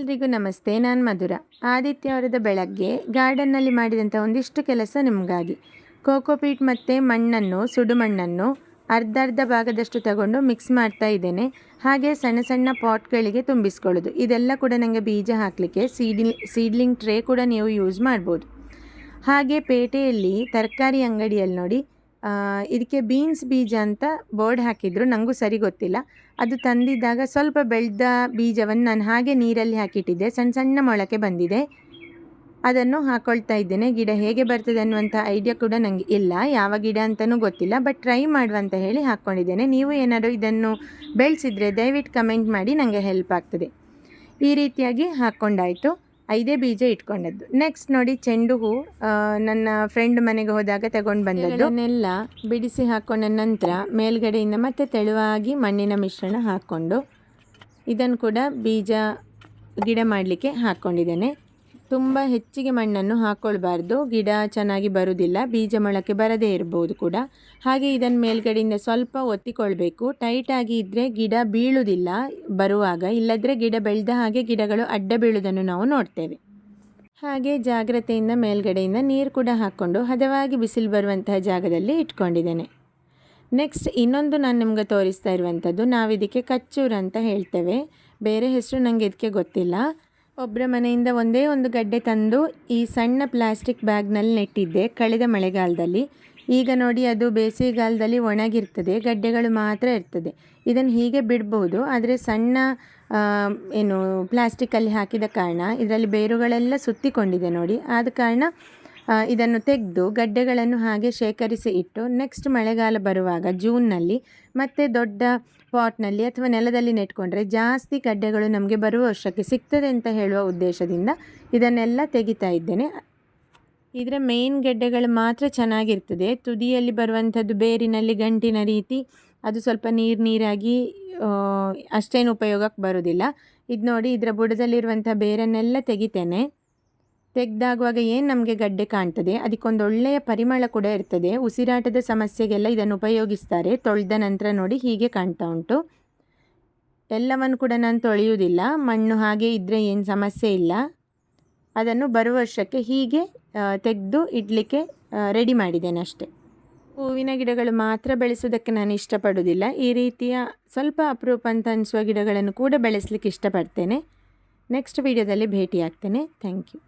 ಎಲ್ರಿಗೂ ನಮಸ್ತೆ, ನಾನು ಮಧುರ. ಆದಿತ್ಯವಾರದ ಬೆಳಗ್ಗೆ ಗಾರ್ಡನ್ನಲ್ಲಿ ಮಾಡಿದಂಥ ಒಂದಿಷ್ಟು ಕೆಲಸ ನಿಮಗಾಗಿ. ಕೋಕೋಪೀಟ್ ಮತ್ತು ಮಣ್ಣನ್ನು, ಸುಡು ಮಣ್ಣನ್ನು ಅರ್ಧ ಅರ್ಧ ಭಾಗದಷ್ಟು ತಗೊಂಡು ಮಿಕ್ಸ್ ಮಾಡ್ತಾ ಇದ್ದೇನೆ. ಹಾಗೆ ಸಣ್ಣ ಸಣ್ಣ ಪಾಟ್ಗಳಿಗೆ ತುಂಬಿಸ್ಕೊಳ್ಳೋದು. ಇದೆಲ್ಲ ಕೂಡ ನನಗೆ ಬೀಜ ಹಾಕಲಿಕ್ಕೆ ಸೀಡಿ ಸೀಡ್ಲಿಂಗ್ ಟ್ರೇ ಕೂಡ ನೀವು ಯೂಸ್ ಮಾಡ್ಬೋದು. ಹಾಗೆ ಪೇಟೆಯಲ್ಲಿ ತರಕಾರಿ ಅಂಗಡಿಯಲ್ಲಿ ನೋಡಿ ಇದಕ್ಕೆ ಬೀನ್ಸ್ ಬೀಜ ಅಂತ ಬೋರ್ಡ್ ಹಾಕಿದ್ರು. ನನಗೂ ಸರಿ ಗೊತ್ತಿಲ್ಲ. ಅದು ತಂದಿದ್ದಾಗ ಸ್ವಲ್ಪ ಬೆಳೆದ ಬೀಜವನ್ನು ನಾನು ಹಾಗೆ ನೀರಲ್ಲಿ ಹಾಕಿಟ್ಟಿದ್ದೆ. ಸಣ್ಣ ಸಣ್ಣ ಮೊಳಕೆ ಬಂದಿದೆ. ಅದನ್ನು ಹಾಕ್ಕೊಳ್ತಾ ಇದ್ದೇನೆ. ಗಿಡ ಹೇಗೆ ಬರ್ತದೆ ಅನ್ನುವಂಥ ಐಡಿಯಾ ಕೂಡ ನನಗೆ ಇಲ್ಲ. ಯಾವ ಗಿಡ ಅಂತಲೂ ಗೊತ್ತಿಲ್ಲ. ಬಟ್ ಟ್ರೈ ಮಾಡುವಂತ ಹೇಳಿ ಹಾಕ್ಕೊಂಡಿದ್ದೇನೆ. ನೀವು ಏನಾದರೂ ಇದನ್ನು ಬೆಳೆಸಿದರೆ ದಯವಿಟ್ಟು ಕಮೆಂಟ್ ಮಾಡಿ. ನನಗೆ ಹೆಲ್ಪ್ ಆಗ್ತದೆ. ಈ ರೀತಿಯಾಗಿ ಹಾಕ್ಕೊಂಡಾಯಿತು. ಐದೇ ಬೀಜ ಇಟ್ಕೊಂಡದ್ದು. ನೆಕ್ಸ್ಟ್ ನೋಡಿ ಚೆಂಡು ಹೂ ನನ್ನ ಫ್ರೆಂಡ್ ಮನೆಗೆ ಹೋದಾಗ ತಗೊಂಡು ಬಂದದ್ದು. ಅದನ್ನೆಲ್ಲ ಬಿಡಿಸಿ ಹಾಕೊಂಡ ನಂತರ ಮೇಲ್ಗಡೆಯಿಂದ ಮತ್ತೆ ತೆಳುವಾಗಿ ಮಣ್ಣಿನ ಮಿಶ್ರಣ ಹಾಕ್ಕೊಂಡು ಇದನ್ನು ಕೂಡ ಬೀಜ ಗಿಡ ಮಾಡಲಿಕ್ಕೆ ಹಾಕ್ಕೊಂಡಿದ್ದೇನೆ ತುಂಬ ಹೆಚ್ಚಿಗೆ ಮಣ್ಣನ್ನು ಹಾಕ್ಕೊಳ್ಬಾರ್ದು ಗಿಡ ಚೆನ್ನಾಗಿ ಬರುವುದಿಲ್ಲ. ಬೀಜ ಮೊಳಕೆ ಬರದೇ ಇರ್ಬೋದು ಕೂಡ. ಹಾಗೆ ಇದನ್ನು ಮೇಲ್ಗಡೆಯಿಂದ ಸ್ವಲ್ಪ ಒತ್ತಿಕೊಳ್ಬೇಕು. ಟೈಟಾಗಿ ಇದ್ದರೆ ಗಿಡ ಬೀಳುವುದಿಲ್ಲ. ಬರುವಾಗ ಇಲ್ಲದ್ರೆ ಗಿಡ ಬೆಳೆದ ಹಾಗೆ ಗಿಡಗಳು ಅಡ್ಡ ಬೀಳುವುದನ್ನು ನಾವು ನೋಡ್ತೇವೆ. ಹಾಗೆ ಜಾಗ್ರತೆಯಿಂದ ಮೇಲ್ಗಡೆಯಿಂದ ನೀರು ಕೂಡ ಹಾಕ್ಕೊಂಡು ಹದವಾಗಿ ಬಿಸಿಲು ಬರುವಂತಹ ಜಾಗದಲ್ಲಿ ಇಟ್ಕೊಂಡಿದ್ದೇನೆ. ನೆಕ್ಸ್ಟ್ ಇನ್ನೊಂದು ನಾನು ನಿಮ್ಗೆ ತೋರಿಸ್ತಾ ಇರುವಂಥದ್ದು ನಾವು ಇದಕ್ಕೆ ಕಚ್ಚೂರು ಅಂತ ಹೇಳ್ತೇವೆ. ಬೇರೆ ಹೆಸರು ನನಗೆ ಇದಕ್ಕೆ ಗೊತ್ತಿಲ್ಲ. ಒಬ್ಬರ ಮನೆಯಿಂದ ಒಂದೇ ಒಂದು ಗಡ್ಡೆ ತಂದು ಈ ಸಣ್ಣ ಪ್ಲಾಸ್ಟಿಕ್ ಬ್ಯಾಗ್ನಲ್ಲಿ ನೆಟ್ಟಿದ್ದೆ ಕಳೆದ ಮಳೆಗಾಲದಲ್ಲಿ. ಈಗ ನೋಡಿ ಅದು ಬೇಸಿಗೆಗಾಲದಲ್ಲಿ ಒಣಗಿರ್ತದೆ, ಗಡ್ಡೆಗಳು ಮಾತ್ರ ಇರ್ತದೆ. ಇದನ್ನು ಹೀಗೆ ಬಿಡ್ಬೋದು, ಆದರೆ ಸಣ್ಣ ಏನು ಪ್ಲಾಸ್ಟಿಕ್ಕಲ್ಲಿ ಹಾಕಿದ ಕಾರಣ ಇದರಲ್ಲಿ ಬೇರುಗಳೆಲ್ಲ ಸುತ್ತಿಕೊಂಡಿದೆ ನೋಡಿ. ಆದ ಕಾರಣ ಇದನ್ನು ತೆಗೆದು ಗಡ್ಡೆಗಳನ್ನು ಹಾಗೆ ಶೇಖರಿಸಿ ಇಟ್ಟು ನೆಕ್ಸ್ಟ್ ಮಳೆಗಾಲ ಬರುವಾಗ ಜೂನ್ನಲ್ಲಿ ಮತ್ತೆ ದೊಡ್ಡ ಪಾಟ್ನಲ್ಲಿ ಅಥವಾ ನೆಲದಲ್ಲಿ ನೆಟ್ಕೊಂಡ್ರೆ ಜಾಸ್ತಿ ಗಡ್ಡೆಗಳು ನಮಗೆ ಬರುವ ವರ್ಷಕ್ಕೆ ಸಿಗ್ತದೆ ಅಂತ ಹೇಳುವ ಉದ್ದೇಶದಿಂದ ಇದನ್ನೆಲ್ಲ ತೆಗಿತಾ ಇದ್ದೇನೆ. ಇದರ ಮೇನ್ ಗೆಡ್ಡೆಗಳು ಮಾತ್ರ ಚೆನ್ನಾಗಿರ್ತದೆ. ತುದಿಯಲ್ಲಿ ಬರುವಂಥದ್ದು ಬೇರಿನಲ್ಲಿ ಗಂಟಿನ ರೀತಿ ಅದು ಸ್ವಲ್ಪ ನೀರು ನೀರಾಗಿ ಅಷ್ಟೇನು ಉಪಯೋಗಕ್ಕೆ ಬರೋದಿಲ್ಲ. ಇದು ನೋಡಿ ಇದರ ಬುಡದಲ್ಲಿರುವಂಥ ಬೇರನ್ನೆಲ್ಲ ತೆಗಿತೇನೆ. ತೆಗೆದಾಗುವಾಗ ಏನು ನಮಗೆ ಗಡ್ಡೆ ಕಾಣ್ತದೆ? ಅದಕ್ಕೊಂದು ಒಳ್ಳೆಯ ಪರಿಮಳ ಕೂಡ ಇರ್ತದೆ. ಉಸಿರಾಟದ ಸಮಸ್ಯೆಗೆಲ್ಲ ಇದನ್ನು ಉಪಯೋಗಿಸ್ತಾರೆ. ತೊಳೆದ ನಂತರ ನೋಡಿ ಹೀಗೆ ಕಾಣ್ತಾ ಉಂಟು. ಎಲ್ಲವನ್ನು ಕೂಡ ನಾನು ತೊಳೆಯುವುದಿಲ್ಲ. ಮಣ್ಣು ಹಾಗೆ ಇದ್ದರೆ ಏನು ಸಮಸ್ಯೆ ಇಲ್ಲ. ಅದನ್ನು ಬರುವ ವರ್ಷಕ್ಕೆ ಹೀಗೆ ತೆಗೆದು ಇಡಲಿಕ್ಕೆ ರೆಡಿ ಮಾಡಿದ್ದೇನೆ ಅಷ್ಟೆ. ಹೂವಿನ ಗಿಡಗಳು ಮಾತ್ರ ಬೆಳೆಸೋದಕ್ಕೆ ನಾನು ಇಷ್ಟಪಡುವುದಿಲ್ಲ. ಈ ರೀತಿಯ ಸ್ವಲ್ಪ ಅಪರೂಪ ಅಂತ ಅನಿಸುವ ಗಿಡಗಳನ್ನು ಕೂಡ ಬೆಳೆಸಲಿಕ್ಕೆ ಇಷ್ಟಪಡ್ತೇನೆ. ನೆಕ್ಸ್ಟ್ ವಿಡಿಯೋದಲ್ಲಿ ಭೇಟಿಯಾಗ್ತೇನೆ. Thank you